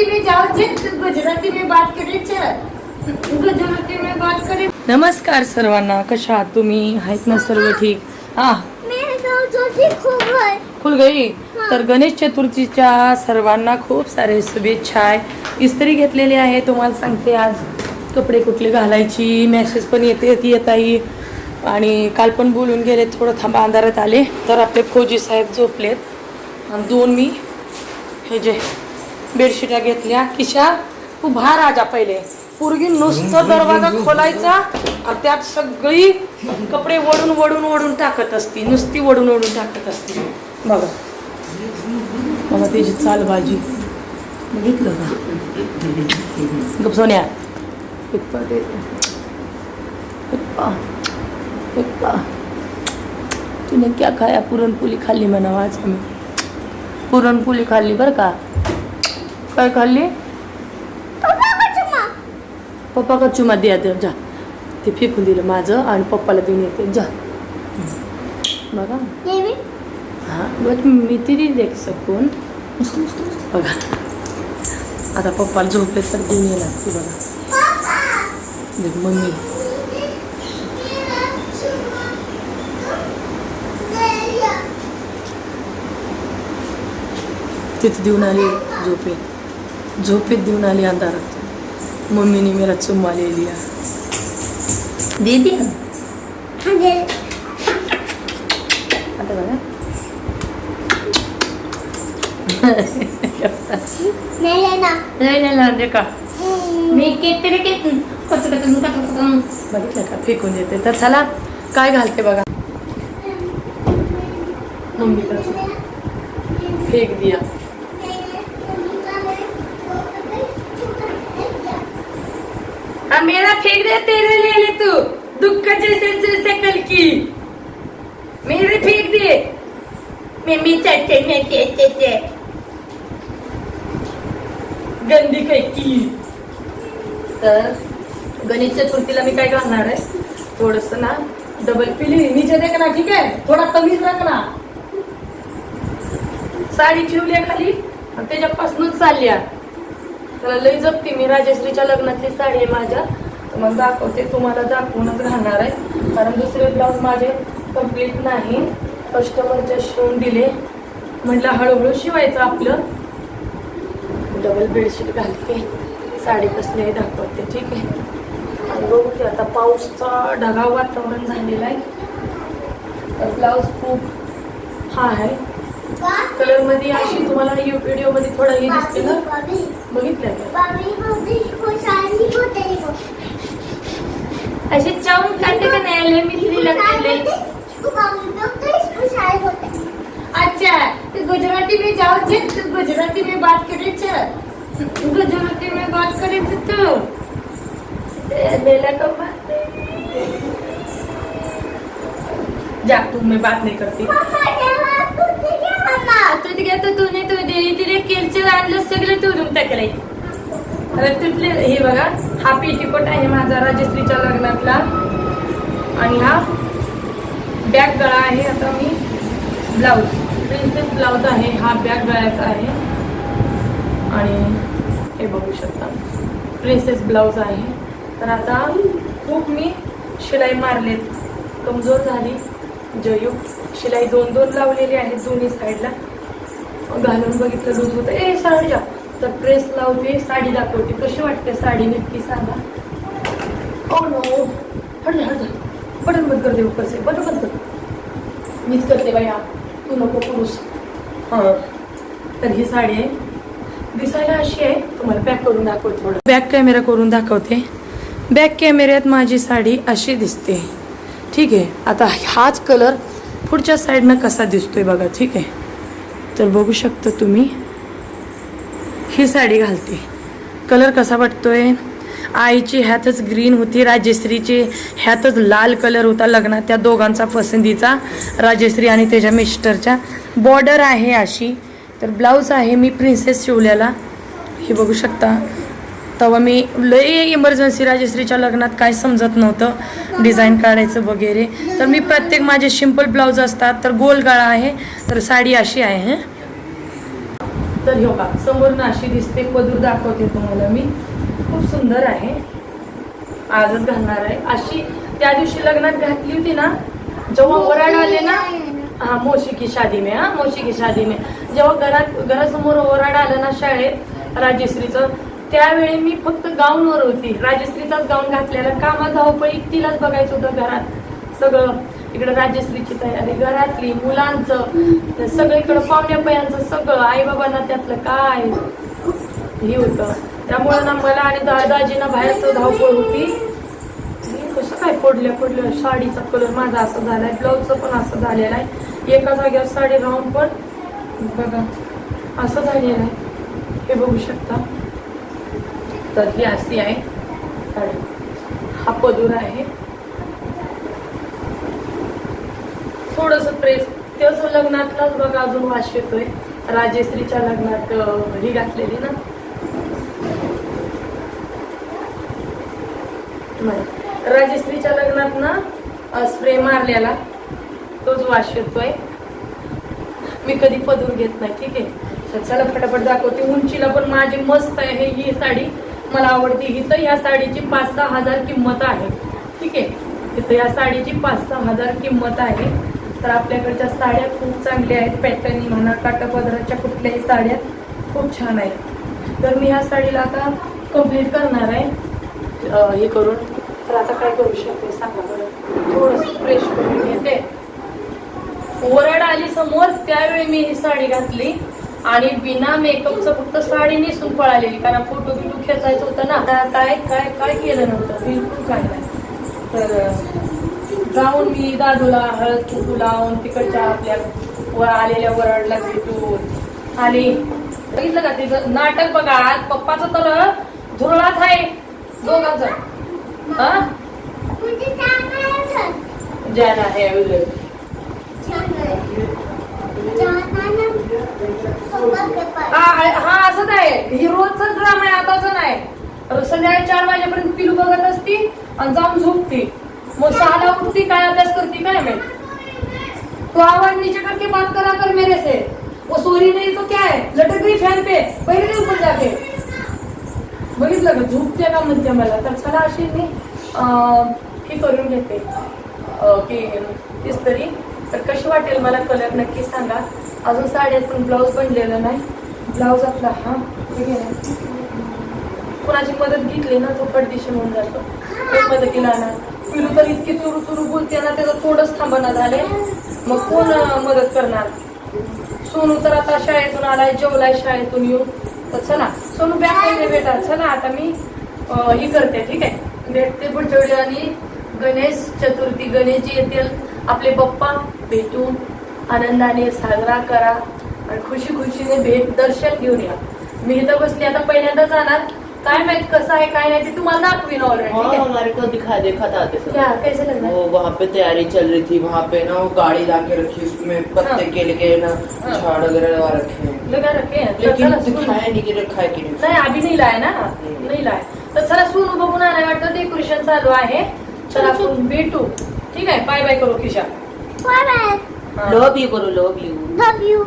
गुजराती में जाओ छे तो गुजराती में बात करे छे गुजराती में बात करे। नमस्कार सर्वांना कशा आहात तुम्ही? आहेत ना सर्व ठीक? हा। खुल गई? तर गणेश चतुर्थीच्या सर्वांना खूप सारे शुभेच्छा आहे. इस्त्री घेतलेली आहे तुम्हाला सांगते आज. कपडे कुठले घालायची? मेसेज पण येते ती येत आहे आणि काल पण बोलून गेले थोडं थांबा अंधारात आले. तर आपले फौजी साहेब झोपलेत. आणि दोन मी हे जे बेडशिटा घेतल्या. किशा तू बाहेर राजा पहिले. पूर्वी नुसतं दरवाजा खोलायचा आणि त्यात सगळी कपडे वडून वडून वडून टाकत असती. नुसती वडून वडून टाकत असती. बघा. बघा त्याची चाल भाजी बघितलं का? गप सोन्या. एक पा दे. एक पा एक पा तूने क्या खाया? पुरणपोळी खाल्ली म्हणा आज आम्ही. पुरणपोळी खाल्ली बरं का? काय खाल्ली? पप्पा का चुमा द्या दे जा. ते फेकून दिलं माझं आणि पप्पाला देऊन येते. जा. बघा. हां बट मी तरी देख सकून. बघा. आता पप्पाला झोपले तर देऊन येणार ती बघा. देख मम्मी. तिथे देऊन आली झोपेत. झोपेत देऊन आली अंधारात मम्मीने मेरा चुम्मा ले लिया दे. दिया आता बघा. नाही नाही देखा मी किती किती. बघितलं का? फेकून देते. तर चला काय घालते बघा? मम्मीकडे फेक दिया. हाँ मेरा तेरे ले ले तू. दुख का जैसे जैसे कल की. मेरे फेंक दे. मम्मी चटे में ते चे गंदी कैकी की? तर गणेश चतुर्थीला मी काय घालणार आहे? थोडस ना डबल पिली. नीचे देख ना ठीक आहे? थोडा तमीज राख ना. साडी ठेवली आहे खाली. त्याच्यापासूनच चालल्या त्याला लई जपते मी राजश्रीच्या लग्नातली साडी आहे माझ्या. मग दाखवते तुम्हाला दाखवूनच राहणार आहे. कारण दुसरे ब्लाऊज माझे कंप्लीट नाही. कस्टमरच्या शिवून दिले. म्हटलं हळूहळू शिवायचं आपलं. डबल बेडशीट घालते. साडी कसली दाखवते ठीक आहे. आणि बघू की आता पाऊसचा ढगाव वातावरण झालेला आहे. तर ब्लाऊज खूप हा आहे. कलरमध्ये अशी तुम्हाला व्हिडिओमध्ये मध्ये हे दिसते ना. बघितलंय असे चावून काढते का नाही आले मी तिला लागले अच्छा तो गुजराती में जाओ छे तो गुजराती में बात करे छे गुजराती में बात करे छे तो। बेला का बात जा तू मैं बात नहीं करती। तू तिकडे तर तूने तू दे तिने केलचं आणलं सगळं तोडून टाकलंय अरे तिथले हे बघा हा पेटीकोट आहे माझा राजश्रीच्या लग्नातला. आणि हा बॅग गळा आहे आता मी ब्लाऊज प्रिन्सेस ब्लाऊज आहे हा बॅग गळ्याचा आहे. आणि हे बघू शकता प्रिन्सेस ब्लाऊज आहे. तर आता खूप मी शिलाई मारलेत. कमजोर झाली जयू. शिलाई दोन दोन लावलेली आहे दोन्ही साईडला घालून बघितलं लूज होतं ए साडी जा तर प्रेस लावते साडी दाखवते. कशी वाटते साडी नक्की सांगा. हो नो हो. हळद हळद. बटन बंद कर देऊ कसे बटन बंद कर. मीच करते बाई तू नको पुरुष हां. तर ही साडी आहे. दिसायला अशी आहे. तुम्हाला बॅक करून दाखवते थोडं. बॅक कॅमेरा करून दाखवते. बॅक कॅमेऱ्यात माझी साडी अशी दिसते. ठीक आहे. आता हाच कलर पुढच्या साईडनं कसा दिसतोय बघा. ठीक आहे. तर बघू शकता तुम्ही. ही साडी घालते. कलर कसा वाटतोय? आईची ह्यातच ग्रीन होती राजश्रीची ह्यातच लाल कलर होता लग्नात. त्या दोघांचा पसंतीचा राजश्री आणि त्याच्या मिस्टरच्या बॉर्डर आहे अशी. तर ब्लाऊज आहे मी प्रिन्सेस शिवल्याला हे बघू शकता. तेव्हा मी लय इमर्जन्सी राजश्रीच्या लग्नात काय समजत नव्हतं. डिझाईन काढायचं वगैरे. तर मी प्रत्येक माझे सिंपल ब्लाऊज असतात तर गोल गळा आहे. तर साडी अशी आहे हां. तर हो का समोर अशी दिसते पदूर दाखवते तुम्हाला मी. खूप सुंदर आहे. आजच घालणार आहे. अशी त्या दिवशी लग्नात घातली होती ना जेव्हा वराड आले ना हा मोशी की शादी में हा मोशी की शादी में. जेव्हा घरात घरासमोर ओराड आलं ना शाळेत राजश्रीचं त्यावेळी मी फक्त गाऊनवर होती. राजश्रीचाच गाऊन घातलेला. कामा धावपळी तिलाच बघायचं होतं घरात. सगळं. इकडे राजश्रीची तयारी घरातली मुलांचं सगळीकडं पाहुण्या पयांचं सगळं आई बाबांना त्यातलं काय? हे होतं. त्यामुळे ना मला आणि दादाजीना बाहेरचं धावपळ होती. कसं काय पडल्या पडल्या साडीचा कलर माझा असं झालाय ब्लाऊजचं पण असं झालेलं आहे. एका जागेवर साडी राहून पण बघा असं झालेलं आहे. हे बघू शकता. तर ही अशी आहे. साडी हा पदूर आहे. थोडस प्रेस तेच लग्नातलाच बघा अजून वास येतोय. राजेश्रीच्या लग्नात ही घातलेली ना. राजेश्रीच्या लग्नात ना स्प्रे मारलेला. तोच वास येतोय. मी कधी पदूर घेत नाही ठीक आहे? चला फटाफट दाखवते. उंचीला पण माझी मस्त आहे ही साडी. मला आवडते इथं या साडीची पाच सहा हजार किंमत आहे. ठीक आहे? तिथं या साडीची पाच सहा हजार किंमत आहे. तर आपल्याकडच्या साड्या खूप चांगल्या आहेत. पॅटर्नी म्हणा काटापदराच्या कुठल्याही साड्या खूप छान आहेत. तर मी ह्या साडीला आता कंप्लीट करणार आहे. हे करून. तर आता काय करू शकते सांगा बरं. थोडंसं फ्रेश करून घेते. वरड आली समोर त्यावेळी मी ही साडी घातली. आणि बिना मेकअपचं फक्त साडी नेसून पळालेली. कारण फोटो बिटो खेचायचं होतं ना. काय काय काय केलं नव्हतं? बिलकुल काय नाही. तर जाऊन मी दादूला हळद कुकू लावून तिकडच्या आपल्या वर आलेल्या वरडला भेटून आणि बघितलं का तिचं नाटक बघा आज पप्पाचं तर धुरळाच आहे दोघांचं. हा ज्याला आहे अवेलेबल हा हा असंच आहे. ही रोजच ड्रामा आहे आताच नाही. संध्याकाळी चार वाजेपर्यंत पिलू बघत असती आणि जाऊन झोपती. काय अभ्यास करती काय माहीत? तो आवाज नीचे करके बात करा कर मेरे से. वो सोरी नहीं तो क्या है? लटक गई फैन पे. पहिले नहीं ऊपर जाके बघितलं का? झोपते का म्हणते मला. तर चला अशी मी हे करून घेते. की तरी. तर कशी वाटेल मला कलर नक्की सांगा. अजून साड्यात पण ब्लाऊज बनलेलं नाही. ब्लाऊज आपला हा ठीक आहे ना. कुणाची मदत घेतली ना तो पडदिशी होऊन जातो. मदतीला आणा. पिलू तर इतकी चुरू चुरू बोलते ना त्याचं थोडंच थांबणं झाले. मग कोण मदत करणार? सोनू तर आता शाळेतून आलाय जेवलाय शाळेतून येऊन. तर चला सोनू बॅग पाहिजे बेटा चला आता मी ही करते ठीक आहे? भेटते पुढच्या वेळी आणि गणेश चतुर्थी. गणेशजी येतील. आपले पप्पा भेटून आनंदाने साजरा करा. आणि खुशी खुशीने भेट दर्शन घेऊन या. मी इथं बसली. आता पहिल्यांदा जाणार. काय माहीत कसं आहे काय नाही ते तुम्हाला दाखवीन ऑलरेडी हाँ ठीक आहे? हमारे को दिखा देखा था आते क्या समय कैसे लग रहा है वो वहाँ पे तैयारी चल रही थी वहाँ पे ना वो गाड़ी ला के रखी उसमें पत्ते हाँ। के लगे ना हाँ। झाड़ वगैरह लगा रखे हैं। लगा रखे हैं? लेकिन चला सुन- दिखाया नहीं कि रखा है कि नहीं। नाही अभी नाही लाय ना? नाही। लाय। तर चला सोनू बघून आलाय वाटतं डेकोरेशन चालू आहे। तर आपण भेटू। ठीक आहे बाय बाय करू किशा। हा. लव यू करो लव यू Love you.